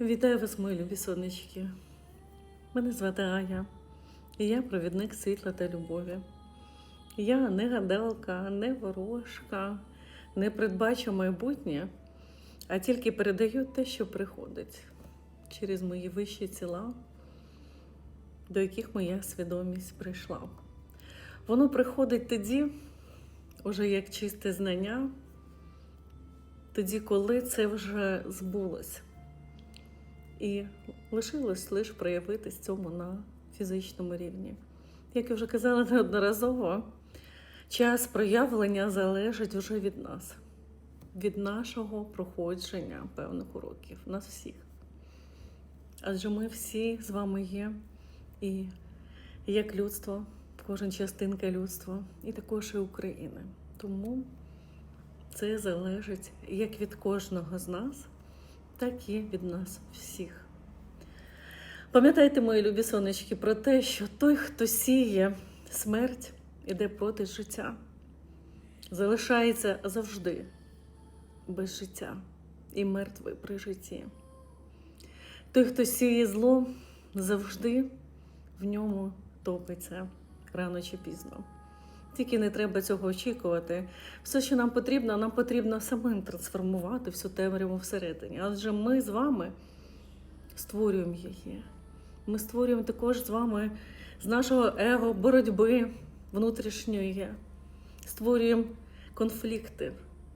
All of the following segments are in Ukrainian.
Вітаю вас, мої любі сонечки. Мене звати Ая, і я провідник світла та любові. Я не гадалка, не ворожка, не передбачу майбутнє, а тільки передаю те, що приходить через мої вищі тіла, до яких моя свідомість прийшла. Воно приходить тоді, уже як чисте знання, тоді, коли це вже збулося. І лишилось лише проявитись цьому на фізичному рівні. Як я вже казала неодноразово, час проявлення залежить вже від нас, від нашого проходження певних уроків, нас всіх. Адже ми всі з вами є, і як людство, кожен частинка людства, і також і України. Тому це залежить як від кожного з нас так і від нас всіх. Пам'ятайте, мої любі сонечки, про те, що той, хто сіє смерть, іде проти життя, залишається завжди без життя і мертвий при житті. Той, хто сіє зло, завжди в ньому топиться рано чи пізно. Тільки не треба цього очікувати. Все, що нам потрібно, нам потрібно самим трансформувати всю темряву всередині. Адже ми з вами створюємо її. Ми створюємо також з вами з нашого его боротьби внутрішньої, створюємо конфлікти,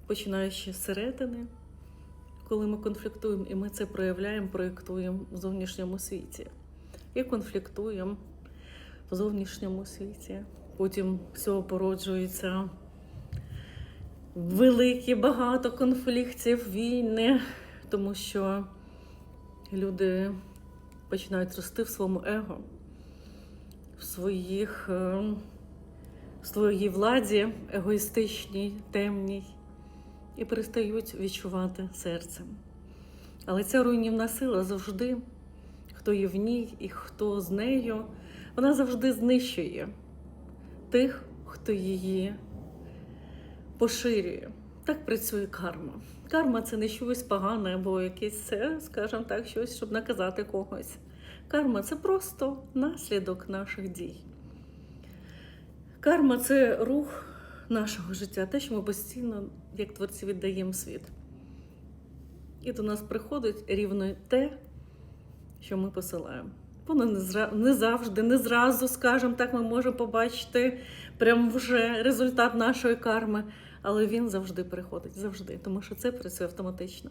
починаючи з середини, коли ми конфліктуємо, і ми це проявляємо, проєктуємо в зовнішньому світі. І конфліктуємо в зовнішньому світі. Потім всього породжується великі багато конфліктів, війни, тому що люди починають рости в своєму его, в своїх е, в своїй владі, егоїстичній, темній, і перестають відчувати серцем. Але ця руйнівна сила завжди, хто є в ній і хто з нею, вона завжди знищує тих, хто її поширює. Так працює карма. Карма це не щось погане або якесь скажімо так, щось, щоб наказати когось. Карма це просто наслідок наших дій. Карма це рух нашого життя, те, що ми постійно, як творці, віддаємо світ. І до нас приходить рівно те, що ми посилаємо. Воно не, зра... не завжди, не зразу, скажімо так, ми можемо побачити прям вже результат нашої карми, але він завжди приходить, завжди, тому що це працює автоматично.